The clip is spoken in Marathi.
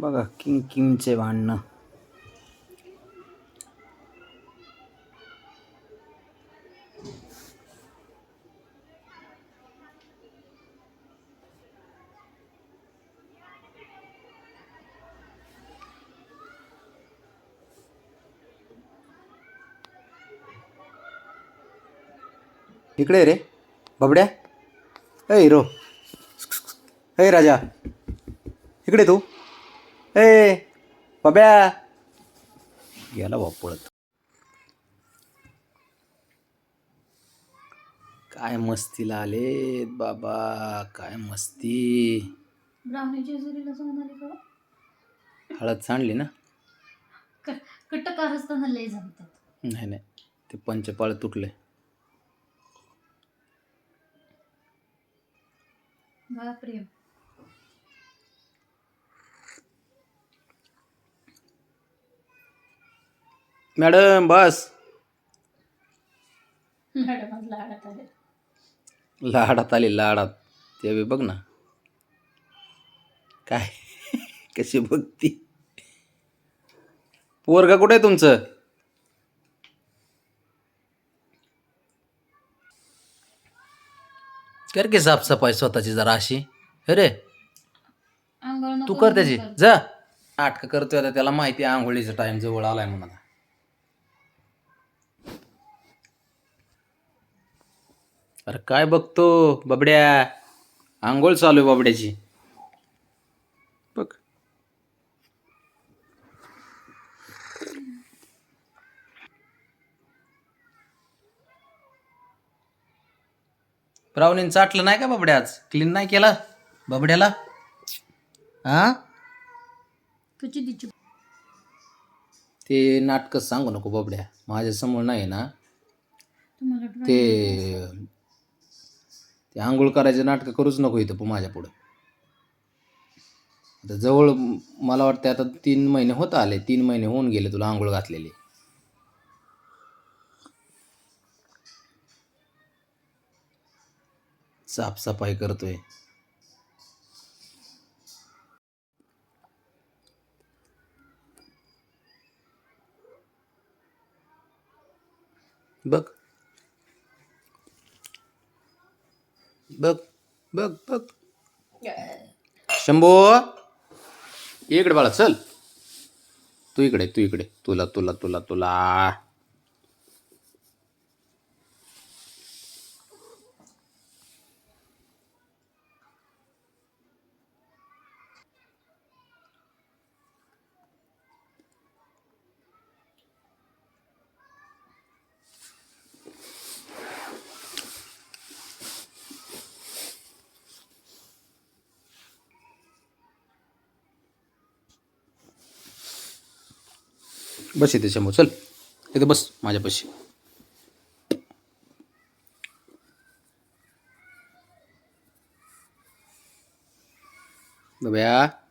बघा किंग किमचे भांडणं. इकडे रे बबड्या. ए हिरो ए राजा. इकडे तू. ए बब्या. गेला बाप पळत. काय मस्तीला आलेत बाबा काय मस्ती. ब्राह्मणी जेजुरीला जाऊन आली का? हळद सांडली ना? कट्ट कारस्थाना लय जमतात. नाही नाही. ते पंचपाळ तुटले. प्रेम मॅडम बस. मॅडम लाडत आले. लाडात आली लाडात. ते बी बघ ना. काय? कशी बघती? पोरगा कुठे आहे तुमचं? कर की साफसफाई स्वतःची जरा अशी. अरे आंघोळ नको तू कर त्याची. जा. नाटकं करतोय आता त्याला माहिती आहे आंघोळीचा टाइम जवळ आलाय म्हणून अरे काय बघतो बबड्या? आंघोळ चालू आहे बबड्याची. बघ. ब्राऊनीन चाटलं नाही का बबड्या आज? क्लीन नाही केला बबड्याला? हा ते नाटकं सांगू नको बबड्या. माझ्यासमोर नाही ना. ते ते आंघोळ करायचे नाटकं करूच नको इथं पण माझ्या पुढं. आता जवळ मला वाटतं आता तीन महिने होत आले तीन महिने होऊन गेले तुला आंघोळ घातलेली. साफसफाई करतोय. बघ. बघ बघ बघ. शंभो इकडे बाळा चल. तू इकडे तू इकडे. तुला तुला तुला तुला. बस इथे शंभू चल. इथे बस माझ्यापाशी. बब्या.